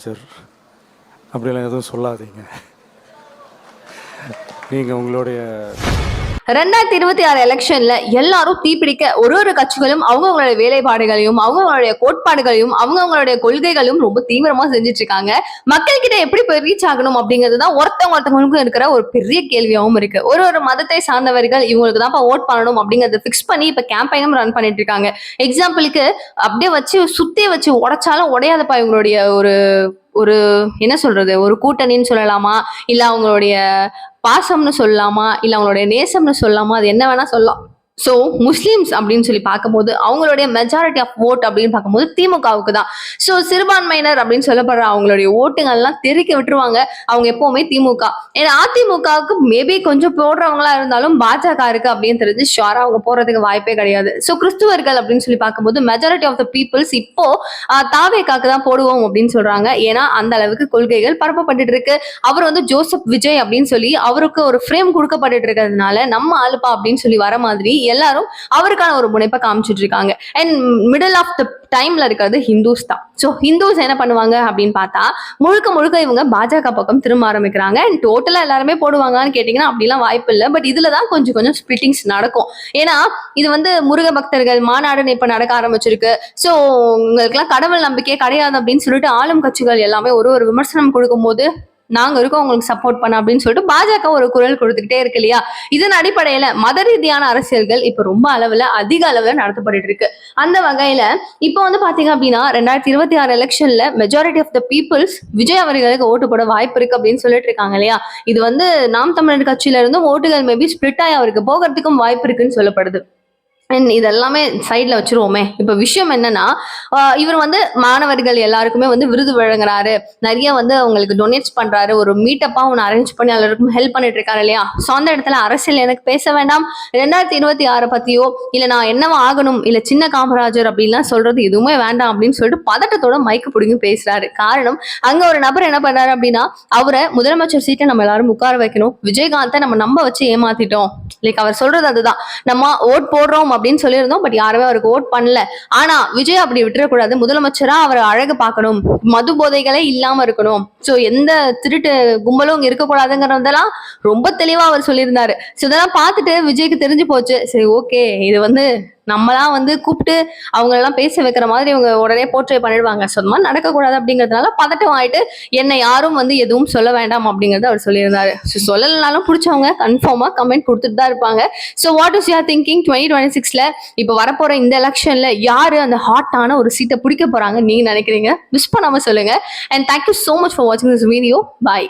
Manager அப்படிலாம் எதுவும் சொல்லாதீங்க. நீங்கள் உங்களுடைய ரெண்டாயிரத்தி இருபத்தி ஆறு எலெக்ஷன்ல எல்லாரும் தீப்பிடிக்க ஒரு ஒரு கட்சிகளும் அவங்கவுங்களுடைய வேலைப்பாடுகளையும் அவங்கவுங்களுடைய கோட்பாடுகளையும் அவங்கவுங்களுடைய கொள்கைகளும் ரொம்ப தீவிரமா செஞ்சுட்டு இருக்காங்க. மக்கள் கிட்ட எப்படி போய் ரீச் ஆகணும் அப்படிங்கிறது தான் ஒருத்தவங்க ஒருத்தவங்களுக்கும் இருக்கிற ஒரு பெரிய கேள்வியாகவும் இருக்கு. ஒரு ஒரு மதத்தை சார்ந்தவர்கள் இவங்களுக்கு தான் ஓட் பண்ணணும் அப்படிங்கறத ஃபிக்ஸ் பண்ணி இப்ப கேம்பெயினும் ரன் பண்ணிட்டு இருக்காங்க. எக்ஸாம்பிளுக்கு அப்படியே வச்சு சுத்தி வச்சு உடைச்சாலும் உடையாதப்பா இவங்களுடைய ஒரு ஒரு என்ன சொல்றது ஒரு கூட்டணின்னு சொல்லலாமா? இல்ல அவங்களுடைய பாசம்னு சொல்லலாமா? இல்ல அவங்களுடைய நேசம்னு சொல்லலாமா? அது என்ன வேணா சொல்லலாம். ஸோ முஸ்லீம்ஸ் அப்படின்னு சொல்லி பார்க்கும்போது அவங்களுடைய மெஜாரிட்டி ஆஃப் ஓட் அப்படின்னு பார்க்கும்போது திமுகவுக்கு தான் ஸோ சிறுபான்மையினர் அப்படின்னு சொல்லப்படுற அவங்களுடைய ஓட்டுங்கள்லாம் தெறிக்க விட்டுருவாங்க. அவங்க எப்பவுமே திமுக. ஏன்னா அதிமுகவுக்கு மேபி கொஞ்சம் போடுறவங்களா இருந்தாலும் பாஜக இருக்கு அப்படின்னு தெரிஞ்சு ஷுவரா அவங்க போறதுக்கு வாய்ப்பே கிடையாது. ஸோ கிறிஸ்துவர்கள் அப்படின்னு சொல்லி பார்க்கும்போது மெஜாரிட்டி ஆஃப் த பீப்புள்ஸ் இப்போ தாவேக்காக்கு தான் போடுவோம் அப்படின்னு சொல்றாங்க. ஏன்னா அந்த அளவுக்கு கொள்கைகள் பரப்பப்பட்டு இருக்கு. அவர் வந்து ஜோசப் விஜய் அப்படின்னு சொல்லி அவருக்கு ஒரு ஃப்ரேம் கொடுக்கப்பட்டுட்டு இருக்கிறதுனால நம்ம ஆளுப்பா அப்படின்னு சொல்லி வர மாதிரி எல்லாரும் அவருக்கான ஒரு முனைப்பை காமிச்சிட்டு இருக்காங்க. அண்ட் மிடில் ஆஃப் த டைம்ல இருக்கிறது ஹிந்துஸ் தான். ஸோ ஹிந்துஸ் என்ன பண்ணுவாங்க அப்படின்னு பார்த்தா முழுக்க முழுக்க இவங்க பாஜக பக்கம் திரும்ப ஆரம்பிக்கிறாங்க. அண்ட் டோட்டலா எல்லாருமே போடுவாங்கன்னு கேட்டிங்கன்னா அப்படிலாம் வாய்ப்பு இல்லை. பட் இதுல தான் கொஞ்சம் கொஞ்சம் ஸ்பிட்டிங்ஸ் நடக்கும். ஏன்னா இது வந்து முருக பக்தர்கள் மாநாடுன்னு இப்ப நடக்க ஆரம்பிச்சிருக்கு. ஸோ உங்களுக்குலாம் கடவுள் நம்பிக்கையே கிடையாது அப்படின்னு சொல்லிட்டு ஆளும் கட்சிகள் எல்லாமே ஒரு ஒரு விமர்சனம் கொடுக்கும்போது நாங்க இருக்கோம் உங்களுக்கு சப்போர்ட் பண்ண அப்படின்னு சொல்லிட்டு பாஜக ஒரு குரல் கொடுத்துக்கிட்டே இருக்கு இல்லையா? இதன் அடிப்படையில மத ரீதியான அரசியல்கள் இப்ப ரொம்ப அளவுல அதிக அளவுல நடத்தப்பட்டு இருக்கு. அந்த வகையில இப்போ வந்து பாத்தீங்க அப்படின்னா ரெண்டாயிரத்தி இருபத்தி ஆறு எலெக்ஷன்ல majority of the people's Vijay அவர்களுக்கு ஓட்டு போட வாய்ப்பு இருக்கு அப்படின்னு சொல்லிட்டு இருக்காங்க இல்லையா? இது வந்து நாம் தமிழர் கட்சியில இருந்தும் ஓட்டுகள் மேபி ஸ்பிளிட் ஆகி அவருக்கு போகிறதுக்கும் வாய்ப்பு இருக்குன்னு சொல்லப்படுது. அண்ட் இதெல்லாமே சைடில் வச்சுருவோமே. இப்போ விஷயம் என்னன்னா இவர் வந்து மாணவர்கள் எல்லாருக்குமே வந்து விருது வழங்குறாரு. நிறைய வந்து அவங்களுக்கு டொனேட்ஸ் பண்ணுறாரு ஒரு மீட்டப்பாக ஒன்று அரேஞ்ச் பண்ணி எல்லாருக்கும் ஹெல்ப் பண்ணிட்டு இருக்காரு இல்லையா? ஸோ அந்த இடத்துல அரசியல் எனக்கு பேச வேண்டாம். ரெண்டாயிரத்தி இருபத்தி ஆறை பற்றியோ இல்லை நான் என்னவா ஆகணும்? இல்லை சின்ன காமராஜர் அப்படின்லாம் சொல்றது எதுவுமே வேண்டாம் அப்படின்னு சொல்லிட்டு பதட்டத்தோட மைக்கு பிடிங்கி பேசுறாரு. காரணம் அங்கே ஒரு நபர் என்ன பண்றாரு அப்படின்னா அவரை முதலமைச்சர் சீட்டை நம்ம எல்லாரும் உட்கார வைக்கணும். விஜயகாந்தை நம்ம நம்ப வச்சு ஏமாத்திட்டோம். லைக் அவர் சொல்றது அதுதான். நம்ம ஓட் போடுறோம் அப்படின்னு சொல்லியிருந்தோம் பட் யாருமே அவருக்கு ஓட் பண்ணல. ஆனா விஜய் அப்படி விட்டுறக்கூடாது. முதலமைச்சரா அவர் அழகு பார்க்கணும். மது போதைகளே இல்லாம இருக்கணும். சோ எந்த திருட்டு கும்பலும் இங்க இருக்கக்கூடாதுங்கிறதெல்லாம் ரொம்ப தெளிவா அவர் சொல்லியிருந்தாரு. சோ இதெல்லாம் பார்த்துட்டு விஜய்க்கு தெரிஞ்சு போச்சு. சரி ஓகே இது வந்து நம்மளாம் வந்து கூப்பிட்டு அவங்க எல்லாம் பேச வைக்கிற மாதிரி இவங்க உடனே போர்ட்ரே பண்ணிடுவாங்க. சொந்தமா நடக்கக்கூடாது அப்படிங்கிறதுனால பதட்டம் ஆயிட்டு என்னை யாரும் வந்து எதுவும் சொல்ல வேண்டாம் அப்படிங்கறத அவர் சொல்லியிருந்தாரு. ஸோ சொல்லலைனாலும் பிடிச்சவங்க கன்ஃபார்மா கமெண்ட் கொடுத்துட்டு தான் இருப்பாங்க. So what is your thinking twenty twenty சிக்ஸ்ல இப்போ வரப்போற இந்த எலெக்ஷன்ல யாரு அந்த ஹாட்டான ஒரு சீட்டை பிடிக்க போறாங்க நீங்க நினைக்கிறீங்க? மிஸ் பண்ணாம சொல்லுங்க. And thank you so much for வாட்சிங் திஸ் வீடியோ பாய்